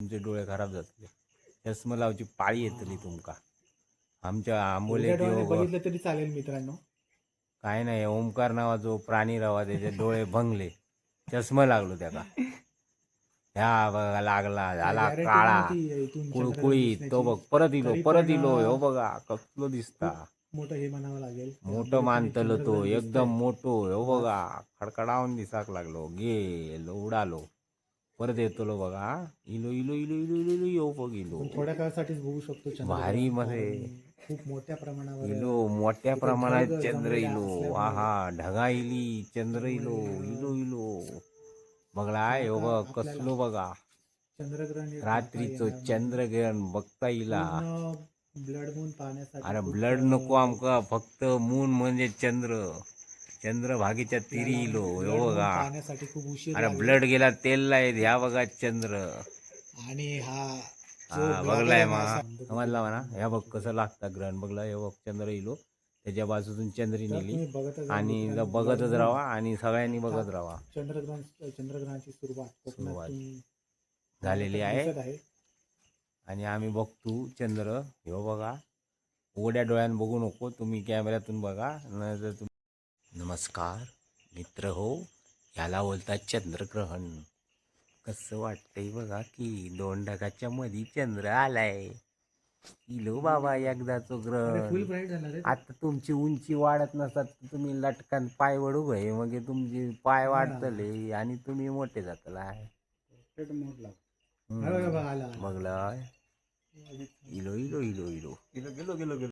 तुमचे डोळे खराब जातले चष्मा लावची पाळी येतली तुमका. आमच्या आंबोले बघितलं तरी चालेल मित्रांनो. काय नाही ओमकार नावाचो प्राणी रावा त्याचे डोळे भंगले. चष्मा लागलो त्याका. ह्या बघा लागला झाला काळा कुळकुळी तो बघ. परत इलो परत इलो हो बघा कसलो दिसता. मोठं हे म्हणावं लागेल. मोठं मानतलो तो एकदम. मोठो हो बघा खडखडावून दिसाक लागलो गेलो उडालो. परत येतलो बघा. इलो इलो इलो इलो इलो इलो यो बघ इलो. थोड्या काळासाठीच बघू शकतो. भारी मध्ये. आणि खूप मोठ्या प्रमाणावर इलो मोठ्या प्रमाणात चंद्र इलो. असल्यामुळे. हा हा ढगा इली चंद्र इलो इलो इलो. बघला हो बघ कसलो बघा. चंद्रग्रहण हे रात्रीचो चंद्रग्रहण बघता पूर्ण ब्लड मून पाहण्यासाठी अरे ब्लड नको आमका फक्त मून म्हणजे चंद्र. चंद्र भागीच्या तिरी हो moon बघा खूप उशीर अरे. ब्लड गेला तेल लाईत ह्या बघा चंद्र. आणि हा हा बघलाय मा. समजला म्हणा ह्या बघ कसं लागतं ग्रहण. बघला हे बघ चंद्र इलो त्याच्या बाजूतून चंद्री तर नेली. आणि बघतच. राहा आणि सगळ्यांनी बघत राहा. चंद्रग्रहण चंद्रग्रहणाची सुरुवात सुरुवात झालेली आहे. आणि आम्ही बघतो चंद्र. ह्यो बघा. उघड्या डोळ्यानं बघू नको. तुम्ही कॅमेऱ्यातून बघा. नाहीतर तुम नमस्कार मित्र हो याला बोलतात चंद्रग्रहण. कसं वाटतंय बघा की दोन ढगाच्या मध्ये चंद्र आलाय. इलो बाबा एकदाचो ग्रहण. आता तुमची उंची वाढत नसतात तर तुम्ही लटकन पाय वडू भय मग तुमचे पाय वाढतले आणि तुम्ही मोठे जातला. आला. बघला इलो इलो इलो इलो. गेलो गेलो गेलो.